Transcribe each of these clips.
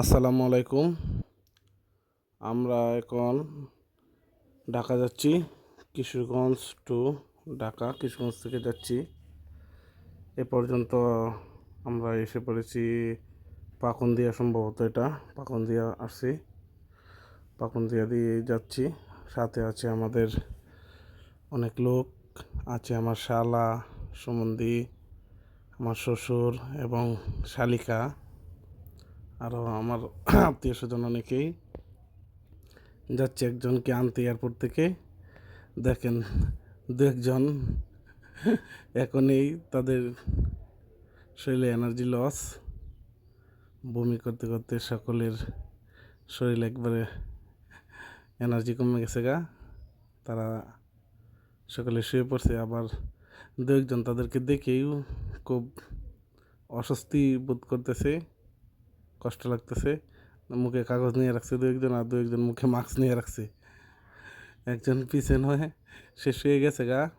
আসসালামু আলাইকুম। আমরা এখন ঢাকা যাচ্ছি, কিশোরগঞ্জ টু ঢাকা, কিশোরগঞ্জ থেকে যাচ্ছি। এ পর্যন্ত আমরা এসে পড়েছি পাকুন্দিয়া সম্ভবত এটা, পাকুন্দিয়া আসছি। পাকুন্দিয়া দিয়ে যাচ্ছি। সাথে আছে আমাদের অনেক লোক, আছে আমার শালা, সুমন্দি, আমার শ্বশুর এবং শালিকা। আরও আমার আত্মীয় স্বজন অনেকেই যাচ্ছে একজনকে আনতে এয়ারপোর্ট থেকে। দেখেন দু একজন এখনই তাদের শরীরে এনার্জি লস। বমি করতে করতে সকলের শরীর একবারে এনার্জি কমে গেছে গা। তারা সকলে শুয়ে পড়ছে, আবার দু একজন তাদেরকে দেখেই খুব অস্বস্তি বোধ করতেছে। কষ্ট লাগতেছে। মুখে কাগজ নিয়ে রাখছে দু একজন আর দু একজন মুখে মাস্ক নিয়ে রাখছে। একজন পিছন হয়ে সে শুয়ে গেছে গা।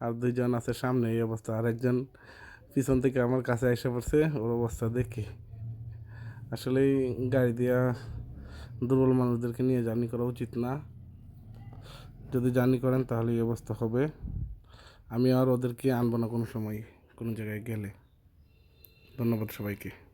আর দুইজন আছে সামনে, এই অবস্থা। আর একজন পিছন থেকে আমার কাছে এসে পড়ছে, ওর অবস্থা দেখে। আসলে গাড়ি দিয়া দুর্বল মানুষদেরকে নিয়ে জার্নি করা উচিত না। যদি জার্নি করেন তাহলে এই অবস্থা হবে। আমি আর ওদেরকে আনব না কোনো সময়, কোনো জায়গায় গেলে। ধন্যবাদ সবাইকে।